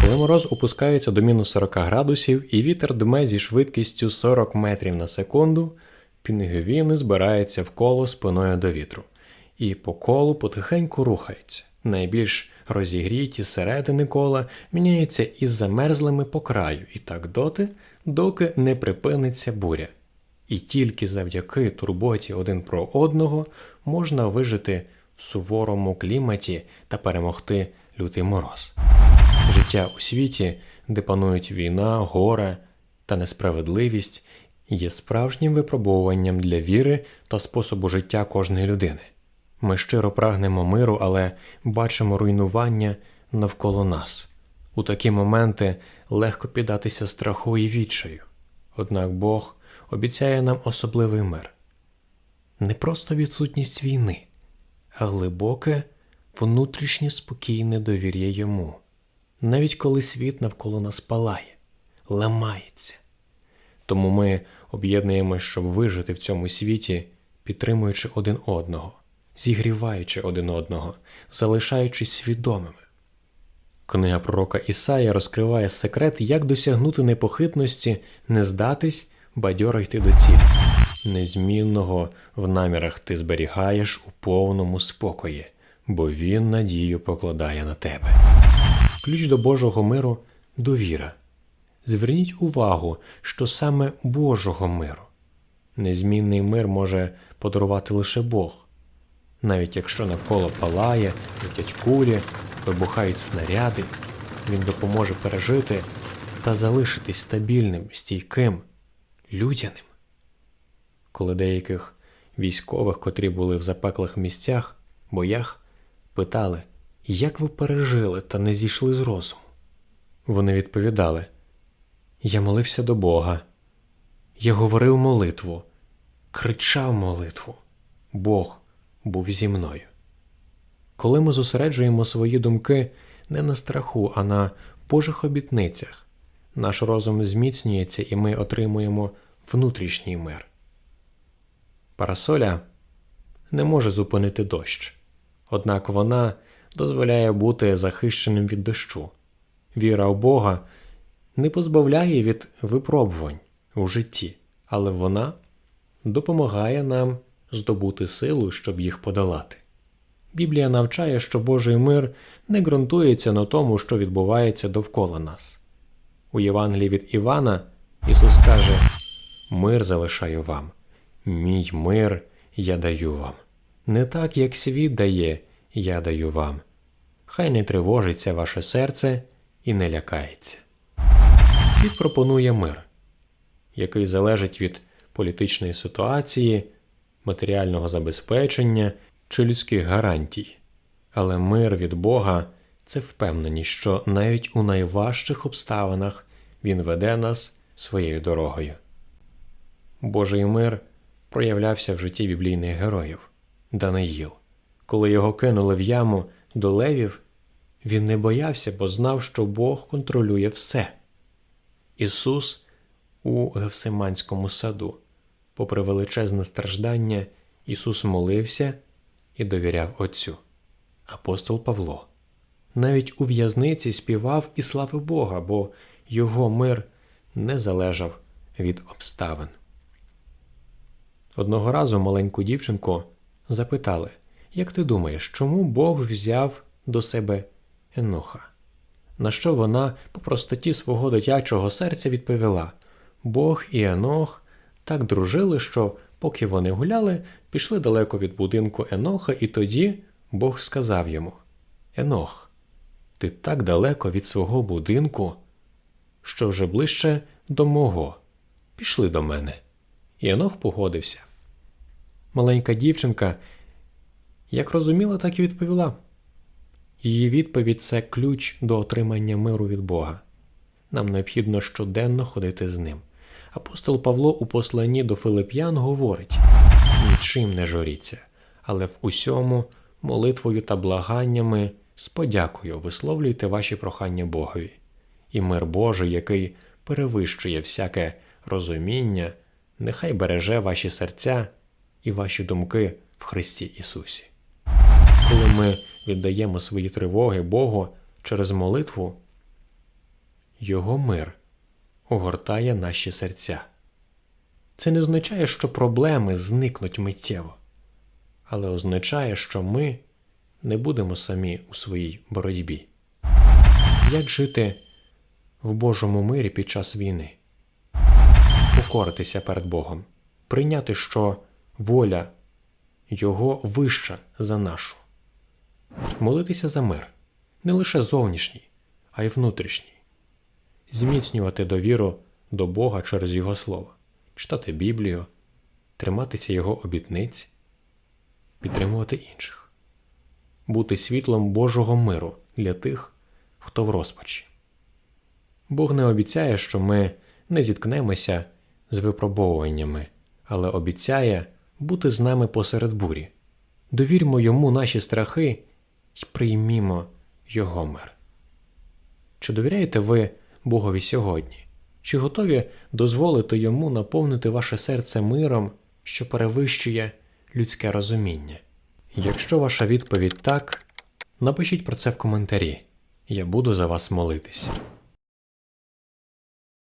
Коли мороз опускається до мінус 40 градусів і вітер дме зі швидкістю 40 метрів на секунду, пінгвіни збираються в коло спиною до вітру і по колу потихеньку рухаються. Найбільш розігріті середини кола міняються із замерзлими по краю, і так доти, доки не припиниться буря. І тільки завдяки турботі один про одного можна вижити в суворому кліматі та перемогти лютий мороз. Життя у світі, де панують війна, горе та несправедливість, є справжнім випробовуванням для віри та способу життя кожної людини. Ми щиро прагнемо миру, але бачимо руйнування навколо нас. У такі моменти легко піддатися страху і відчаю. Однак Бог обіцяє нам особливий мир. Не просто відсутність війни, а глибоке, внутрішнє спокійне довір'я йому, навіть коли світ навколо нас палає, ламається. Тому ми об'єднуємося, щоб вижити в цьому світі, підтримуючи один одного, зігріваючи один одного, залишаючись свідомими. Книга пророка Ісая розкриває секрет, як досягнути непохитності, не здатись, бадьоро йти до цілі. Незмінного в намірах ти зберігаєш у повному спокої, бо він надію покладає на тебе. Ключ до Божого миру довіра. Зверніть увагу, що саме Божого миру. Незмінний мир може подарувати лише Бог. Навіть якщо навколо палає, летять кулі, вибухають снаряди, він допоможе пережити та залишитись стабільним, стійким, людяним. Коли деяких військових, котрі були в запеклих місцях, боях, питали, як ви пережили та не зійшли з розуму, вони відповідали: Я молився до Бога, я говорив молитву, кричав молитву, Бог був зі мною. Коли ми зосереджуємо свої думки не на страху, а на Божих обітницях, наш розум зміцнюється і ми отримуємо внутрішній мир. Парасоля не може зупинити дощ, однак вона дозволяє бути захищеним від дощу. Віра в Бога не позбавляє від випробувань у житті, але вона допомагає нам здобути силу, щоб їх подолати. Біблія навчає, що Божий мир не ґрунтується на тому, що відбувається довкола нас. У Євангелії від Івана Ісус каже: Мир залишаю вам, мій мир я даю вам. Не так, як світ дає, я даю вам. Хай не тривожиться ваше серце і не лякається. Світ пропонує мир, який залежить від політичної ситуації, матеріального забезпечення чи людських гарантій. Але мир від Бога це впевненість, що навіть у найважчих обставинах Він веде нас своєю дорогою. Божий мир проявлявся в житті біблійних героїв Даниїл. Коли його кинули в яму до левів, він не боявся, бо знав, що Бог контролює все. Ісус у Гевсиманському саду, попри величезне страждання, Ісус молився і довіряв Отцю. Апостол Павло навіть у в'язниці співав і славив Бога, бо його мир не залежав від обставин. Одного разу маленьку дівчинку запитали, як ти думаєш, чому Бог взяв до себе Еноха? На що вона по простоті свого дитячого серця відповіла Бог і Енох так дружили, що, поки вони гуляли, пішли далеко від будинку Еноха, і тоді Бог сказав йому Енох, ти так далеко від свого будинку, що вже ближче до мого. Пішли до мене. І Енох погодився. Маленька дівчинка як розуміла, так і відповіла. Її відповідь це ключ до отримання миру від Бога. Нам необхідно щоденно ходити з ним. Апостол Павло у посланні до Филип'ян говорить нічим не журіться, але в усьому молитвою та благаннями з подякою висловлюйте ваші прохання Богові, і мир Божий, який перевищує всяке розуміння, нехай береже ваші серця і ваші думки в Христі Ісусі. Коли ми віддаємо свої тривоги Богу через молитву, Його мир огортає наші серця. Це не означає, що проблеми зникнуть миттєво, але означає, що ми не будемо самі у своїй боротьбі. Як жити в Божому мирі під час війни? Покоритися перед Богом, прийняти, що воля Його вища за нашу, молитися за мир, не лише зовнішній, а й внутрішній, зміцнювати довіру до Бога через Його Слово, читати Біблію, триматися Його обітниць, підтримувати інших, бути світлом Божого миру для тих, хто в розпачі. Бог не обіцяє, що ми не зіткнемося з випробовуваннями, але обіцяє бути з нами посеред бурі. Довірмо йому наші страхи і приймімо його мир. Чи довіряєте ви Богові сьогодні? Чи готові дозволити йому наповнити ваше серце миром, що перевищує людське розуміння? Якщо ваша відповідь так, напишіть про це в коментарі. Я буду за вас молитись.